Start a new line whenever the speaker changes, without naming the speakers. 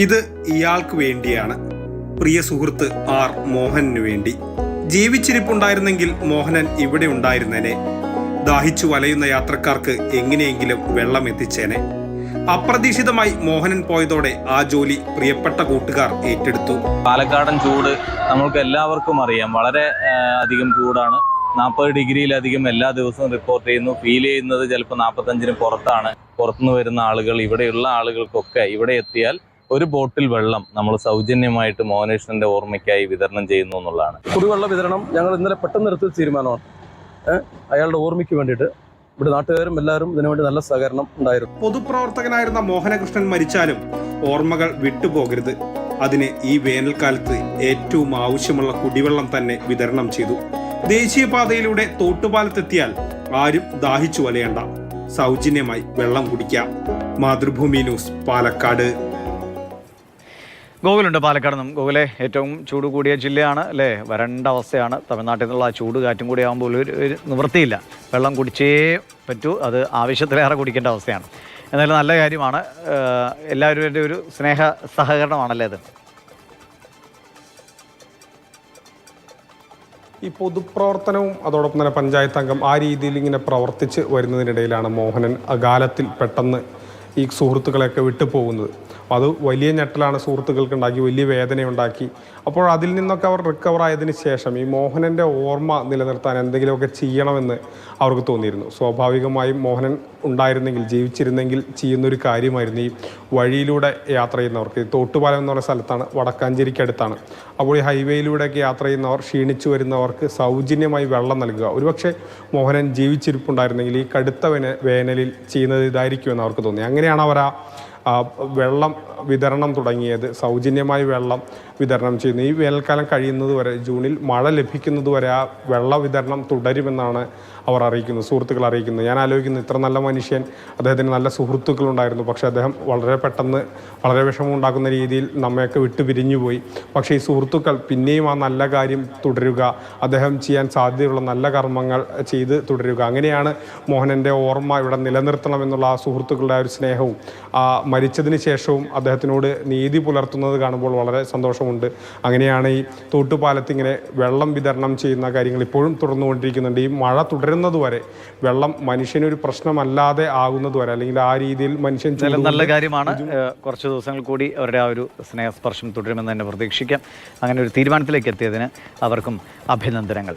ഇത് ഇയാൾക്ക് വേണ്ടിയാണ്. പ്രിയ സുഹൃത്ത് ആർ മോഹനു വേണ്ടി. ജീവിച്ചിരിപ്പുണ്ടായിരുന്നെങ്കിൽ മോഹനൻ ഇവിടെ ഉണ്ടായിരുന്നേനെ. ദാഹിച്ചു വലയുന്ന യാത്രക്കാർക്ക് എങ്ങനെയെങ്കിലും വെള്ളം എത്തിച്ചേനെ. അപ്രതീക്ഷിതമായി മോഹനൻ പോയതോടെ ആ ജോലി പ്രിയപ്പെട്ട കൂട്ടുകാർ ഏറ്റെടുത്തു.
പാലക്കാടൻ ചൂട് നമ്മൾക്ക് എല്ലാവർക്കും അറിയാം. വളരെ അധികം ചൂടാണ്. നാൽപ്പത് ഡിഗ്രിയിലധികം എല്ലാ ദിവസവും റിപ്പോർട്ട് ചെയ്യുന്നു. ഫീൽ ചെയ്യുന്നത് ചിലപ്പോൾ നാൽപ്പത്തഞ്ചിന് പുറത്താണ്. പുറത്തുനിന്ന് വരുന്ന ആളുകൾ ഇവിടെയുള്ള ആളുകൾക്കൊക്കെ ഇവിടെ എത്തിയാൽ ഒരു ബോട്ടിൽ വെള്ളം നമ്മൾ സൗജന്യമായിട്ട് മോഹനേശ്വരന്റെ ഓർമ്മയ്ക്കായി വിതരണം ചെയ്യുന്നു എന്നുള്ളതാണ്.
കുടിവെള്ള വിതരണം ഞങ്ങൾ ഇന്നലെ പെട്ടെന്ന് നിർത്തി തീരുമാനമാണ്. അയാളുടെ ഓർമ്മയ്ക്ക് വേണ്ടിയിട്ട് ഇവിടെ നാട്ടുകാരും എല്ലാവരും ഇതിനുവേണ്ടി നല്ല സഹകരണം ഉണ്ടായിരുന്നു.
പൊതുപ്രവർത്തകനായിരുന്ന മോഹനകൃഷ്ണൻ മരിച്ചാലും ഓർമ്മകൾ വിട്ടുപോകരുത്. അതിന് ഈ വേനൽക്കാലത്ത് ഏറ്റവും ആവശ്യമുള്ള കുടിവെള്ളം തന്നെ വിതരണം ചെയ്തു. ദേശീയപാതയിലൂടെ തോട്ടുപാലത്തെത്തിയാൽ ആരും ദാഹിച്ചു വലയണ്ട. സൗജന്യമായി വെള്ളം കുടിക്കാം. മാതൃഭൂമി ന്യൂസ് പാലക്കാട്.
ഗോകുലുണ്ട് പാലക്കാട് നിന്നും. ഗോകുലെ ഏറ്റവും ചൂട് കൂടിയ ജില്ലയാണ് അല്ലേ? വരണ്ട അവസ്ഥയാണ്. തമിഴ്നാട്ടിൽ നിന്നുള്ള ആ ചൂട് കാറ്റും കൂടി ആകുമ്പോൾ ഒരു ഒരു നിവൃത്തിയില്ല. വെള്ളം കുടിച്ചേ പറ്റൂ അത് ആവശ്യത്തിലേറെ കുടിക്കേണ്ട അവസ്ഥയാണ്. എന്നാലും നല്ല കാര്യമാണ്. എല്ലാവരുടെ ഒരു സ്നേഹ സഹകരണമാണല്ലേ അത്?
ഈ പൊതുപ്രവർത്തനവും അതോടൊപ്പം തന്നെ പഞ്ചായത്ത് അംഗം ആ രീതിയിൽ ഇങ്ങനെ പ്രവർത്തിച്ച് വരുന്നതിനിടയിലാണ് മോഹനൻ അകാലത്തിൽ പെട്ടെന്ന് ഈ സുഹൃത്തുക്കളെയൊക്കെ വിട്ടു പോകുന്നത് അപ്പോൾ അത് വലിയ ഞെട്ടലാണ് സുഹൃത്തുക്കൾക്ക് ഉണ്ടാക്കി വലിയ വേദനയുണ്ടാക്കി. അപ്പോൾ അതിൽ നിന്നൊക്കെ അവർ റിക്കവർ ആയതിനു ശേഷം ഈ മോഹനന്റെ ഓർമ്മ നിലനിർത്താൻ എന്തെങ്കിലുമൊക്കെ ചെയ്യണമെന്ന് അവർക്ക് തോന്നിയിരുന്നു. സ്വാഭാവികമായും മോഹനൻ ഉണ്ടായിരുന്നെങ്കിൽ ജീവിച്ചിരുന്നെങ്കിൽ ചെയ്യുന്നൊരു കാര്യമായിരുന്നു ഈ വഴിയിലൂടെ യാത്ര ചെയ്യുന്നവർക്ക്. തോട്ടുപാലം എന്ന് പറയുന്ന സ്ഥലത്താണ് വടക്കാഞ്ചേരിക്ക് അടുത്താണ്. അപ്പോൾ ഈ ഹൈവേയിലൂടെയൊക്കെ യാത്ര ചെയ്യുന്നവർ ക്ഷീണിച്ചു വരുന്നവർക്ക് സൗജന്യമായി വെള്ളം നൽകുക. ഒരുപക്ഷെ മോഹനൻ ജീവിച്ചിരിപ്പുണ്ടായിരുന്നെങ്കിൽ ഈ കടുത്ത വേനലിൽ ചെയ്യുന്നത് ഇതായിരിക്കുമെന്ന് അവർക്ക് തോന്നി. അങ്ങനെയാണ് അവർ ആ വെള്ളം വിതരണം തുടങ്ങിയത് സൗജന്യമായി വെള്ളം വിതരണം ചെയ്യുന്നു. ഈ വേനൽക്കാലം കഴിയുന്നത് വരെ ജൂണിൽ മഴ ലഭിക്കുന്നത് വരെ ആ വെള്ള വിതരണം തുടരുമെന്നാണ് അവർ അറിയിക്കുന്നത് സുഹൃത്തുക്കൾ അറിയിക്കുന്നത്. ഞാൻ ആലോചിക്കുന്നു ഇത്ര നല്ല മനുഷ്യൻ അദ്ദേഹത്തിന് നല്ല സുഹൃത്തുക്കളുണ്ടായിരുന്നു. പക്ഷേ അദ്ദേഹം വളരെ പെട്ടെന്ന് വളരെ വിഷമമുണ്ടാക്കുന്ന രീതിയിൽ നമ്മയൊക്കെ വിട്ടു പിരിഞ്ഞുപോയി. പക്ഷേ ഈ സുഹൃത്തുക്കൾ പിന്നെയും ആ നല്ല കാര്യം തുടരുക അദ്ദേഹം ചെയ്യാൻ സാധ്യതയുള്ള നല്ല കർമ്മങ്ങൾ ചെയ്ത് തുടരുക. അങ്ങനെയാണ് മോഹനന്റെ ഓർമ്മ ഇവിടെ നിലനിർത്തണമെന്നുള്ള ആ സുഹൃത്തുക്കളുടെ ആ ഒരു സ്നേഹവും ആ മരിച്ചതിന് ശേഷവും അദ്ദേഹത്തിനോട് നീതി പുലർത്തുന്നത് കാണുമ്പോൾ വളരെ സന്തോഷമുണ്ട്. അങ്ങനെയാണ് ഈ തോട്ടുപാലത്ത് ഇങ്ങനെ വെള്ളം വിതരണം ചെയ്യുന്ന കാര്യങ്ങൾ ഇപ്പോഴും തുടർന്നുകൊണ്ടിരിക്കുന്നുണ്ട്. ഈ മഴ തുടരുന്നത് വരെ വെള്ളം മനുഷ്യനൊരു പ്രശ്നമല്ലാതെ ആകുന്നത് വരെ അല്ലെങ്കിൽ ആ രീതിയിൽ മനുഷ്യൻ
നല്ല കാര്യമാണ്. കുറച്ച് ദിവസങ്ങൾ കൂടി അവരുടെ ആ ഒരു സ്നേഹസ്പർശം തുടരുമെന്ന് തന്നെ പ്രതീക്ഷിക്കാം. അങ്ങനെ ഒരു തീരുമാനത്തിലേക്ക് എത്തിയതിന് അവർക്കും അഭിനന്ദനങ്ങൾ.